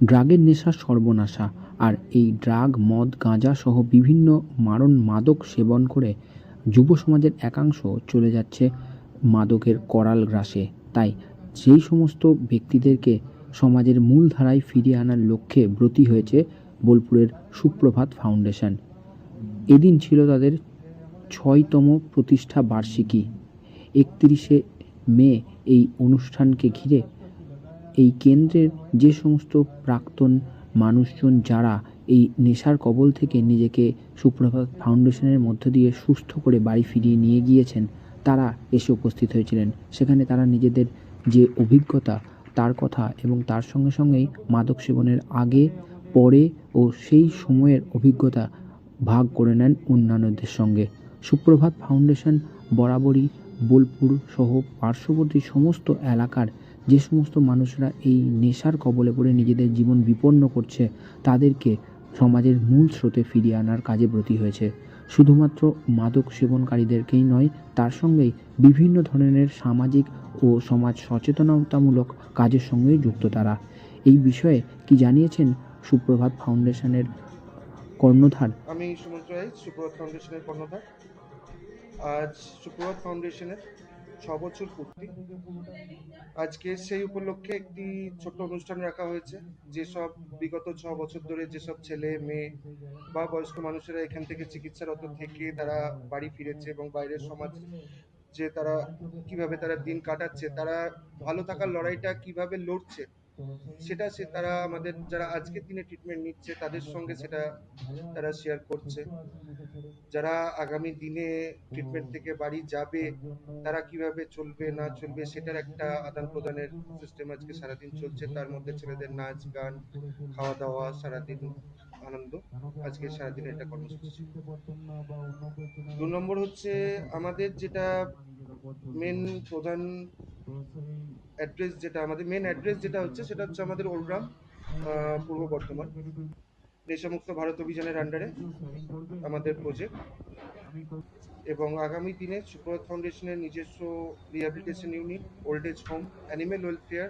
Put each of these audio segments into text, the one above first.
ড্রাগের নেশা সর্বনাশা। আর এই ড্রাগ, মদ, গাঁজা সহ বিভিন্ন মারণ মাদক সেবন করে যুব সমাজের একাংশ চলে যাচ্ছে মাদকের করাল গ্রাসে। তাই যেই সমস্ত ব্যক্তিদেরকে সমাজের মূল ধারায় ফিরিয়ে আনার লক্ষ্যে ব্রতী হয়েছে বোলপুরের সুপ্রভাত ফাউন্ডেশন। এদিন ছিল তাদের ছয়তম প্রতিষ্ঠা বার্ষিকী। একত্রিশে মে এই অনুষ্ঠানকে ঘিরে এই কেন্দ্রের যে সমস্ত প্রাক্তন মানুষজন যারা এই নেশার কবল থেকে নিজেকে সুপ্রভাত ফাউন্ডেশনের মধ্য দিয়ে সুস্থ করে বাড়ি ফিরিয়ে নিয়ে গিয়েছেন, তারা এসে উপস্থিত হয়েছিলেন। সেখানে তারা নিজেদের যে অভিজ্ঞতা, তার কথা এবং তার সঙ্গে সঙ্গেই মাদক সেবনের আগে, পরে ও সেই সময়ের অভিজ্ঞতা ভাগ করে নেন অন্যান্যদের সঙ্গে। সুপ্রভাত ফাউন্ডেশন, বরাবরই বোলপুর সহ পার্শ্ববর্তী সমস্ত এলাকার যে সমস্ত মানুষরা এই নেশার কবলে পড়ে নিজেদের জীবন বিপন্ন করছে, তাদেরকে সমাজের মূল স্রোতে ফিরিয়ে আনার কাজে ব্রতী হয়েছে। শুধুমাত্র মাদক সেবনকারীদেরকেই নয়, তার সঙ্গেই বিভিন্ন ধরনের সামাজিক ও সমাজ সচেতনতামূলক কাজের সঙ্গেই যুক্ত তারা। এই বিষয়ে কি জানিয়েছেন সুপ্রভাত ফাউন্ডেশনের কর্ণধার? আমি সুপ্রভাত ফাউন্ডেশনের কর্ণধার। আজ সুপ্রভাত ফাউন্ডেশনের ছ বছর পূর্তি। আজকে সেই উপলক্ষে একটি ছোট্ট অনুষ্ঠান রাখা হয়েছে, যেসব বিগত ছ বছর ধরে যেসব ছেলে, মেয়ে বা বয়স্ক মানুষেরা এখান থেকে চিকিৎসারত থেকে তারা বাড়ি ফিরেছে এবং বাইরের সমাজ যে তারা, কীভাবে তারা দিন কাটাচ্ছে, তারা ভালো থাকার লড়াইটা কীভাবে লড়ছে সেটা সে তারা আমাদের যারা আজকের দিনে ট্রিটমেন্ট নিচ্ছে, তাদের সঙ্গে সেটা তারা শেয়ার করছে। যারা আগামী দিনে ট্রিটমেন্ট থেকে বাড়ি যাবে, তারা কীভাবে চলবে, না চলবে, সেটার একটা আদান প্রদানের সিস্টেম আজকে সারাদিন চলছে। তার মধ্যে ছেলেদের নাচ, গান খাওয়া দাওয়া সারাদিন আনন্দ। আজকে সারাদিন এটা কর্মসূচি ছিল। দু নম্বর হচ্ছে, আমাদের যেটা মেন প্রধান অ্যাড্রেস যেটা, আমাদের মেন অ্যাড্রেস যেটা হচ্ছে, সেটা হচ্ছে আমাদের ওলগ্রাম পূর্ব বর্ধমান। নেশামুক্ত ভারত অভিযানের আন্ডারে আমাদের প্রজেক্ট এবং আগামী দিনে সুপ্রভাত ফাউন্ডেশনের নিজস্ব rehabilitation unit old age home animal welfare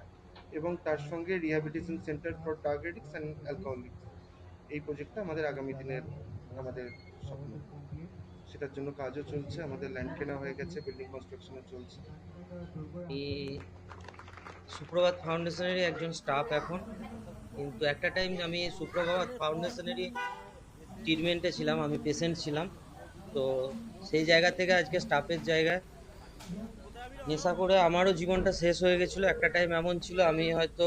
এবং তার সঙ্গে rehabilitation centre for drug addicts and alcoholics এই প্রজেক্টটা আমাদের আগামী দিনের আমাদের স্বপ্ন। সেটার জন্য কাজও চলছে, আমাদের ল্যান্ড কেনা হয়ে গেছে বিল্ডিং কনস্ট্রাকশনও চলছে। সুপ্রভাত ফাউন্ডেশনেরই একজন স্টাফ এখন। কিন্তু একটা টাইম আমি সুপ্রভাত ফাউন্ডেশনেরই ট্রিটমেন্টে ছিলাম, আমি পেশেন্ট ছিলাম। তো সেই জায়গা থেকে আজকে স্টাফের জায়গায়। নেশা করে আমারও জীবনটা শেষ হয়ে গেছিল, একটা টাইম এমন ছিল, আমি হয়তো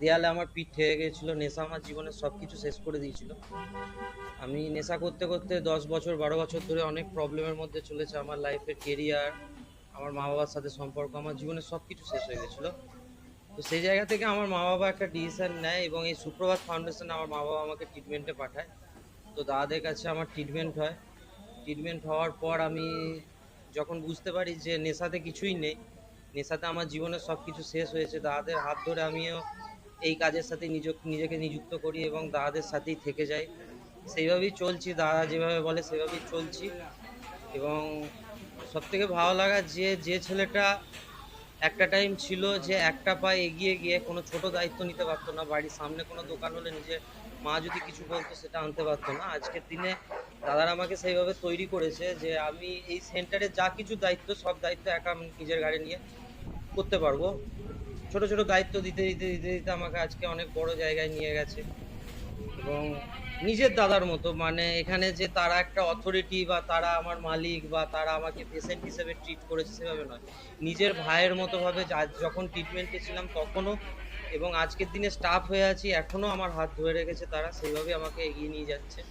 দেয়ালে আমার পিঠ ঠেকে গেছিল, নেশা আমার জীবনের সব কিছু শেষ করে দিয়েছিল। আমি নেশা করতে করতে দশ বছর, বারো বছর ধরে অনেক প্রবলেমের মধ্যে চলেছে আমার লাইফের কেরিয়ার আমার মা বাবার সাথে সম্পর্ক, আমার জীবনের সব কিছু শেষ হয়ে গেছিল। তো সেই জায়গা থেকে আমার মা বাবা একটা ডিসিশন নেয় এবং এই সুপ্রভাত ফাউন্ডেশন আমার মা বাবা আমাকে ট্রিটমেন্টে পাঠায়। তো দাদাদের কাছে আমার ট্রিটমেন্ট হয়। ট্রিটমেন্ট হওয়ার পর আমি যখন বুঝতে পারি যে নেশাতে কিছুই নেই, নেশাতে আমার জীবনের সব কিছু শেষ হয়েছে, দাদাদের হাত ধরে আমিও এই কাজের সাথে নিজক নিযুক্ত করি এবং দাদাদের সাথেই থেকে যাই। সেইভাবেই চলছি, দাদা যেভাবে বলে সেভাবেই চলছি। এবং সব থেকে ভালো লাগা যে যে ছেলেটা একটা টাইম ছিল যে একটা পা এগিয়ে গিয়ে কোনো ছোট দায়িত্ব নিতে পারতো না। বাড়ির সামনে কোনো দোকান হলে নিজের মা যদি কিছু বলতো সেটা আনতে পারতো না। আজকের দিনে দাদারা আমাকে সেইভাবে তৈরি করেছে যে আমি এই সেন্টারে যা কিছু দায়িত্ব, সব দায়িত্ব একা নিজের গাড়ি নিয়ে করতে পারব। ছোট ছোট দায়িত্ব দিতে দিতে দিতে দিতে আমাকে আজকে অনেক বড় জায়গায় নিয়ে গেছে। এবং নিজের দাদার মতো মানে এখানে যে তারা একটা অথরিটি বা তারা আমার মালিক বা তারা আমাকে পেশেন্ট হিসেবে ট্রিট করেছে সেভাবে নয়। নিজের ভাইয়ের মতো ভাবে যা- যখন ট্রিটমেন্টে ছিলাম তখনও এবং আজকের দিনে স্টাফ হয়ে আছি, এখনও আমার হাত ধরে রেখেছে তারা সেইভাবে আমাকে এগিয়ে নিয়ে যাচ্ছে।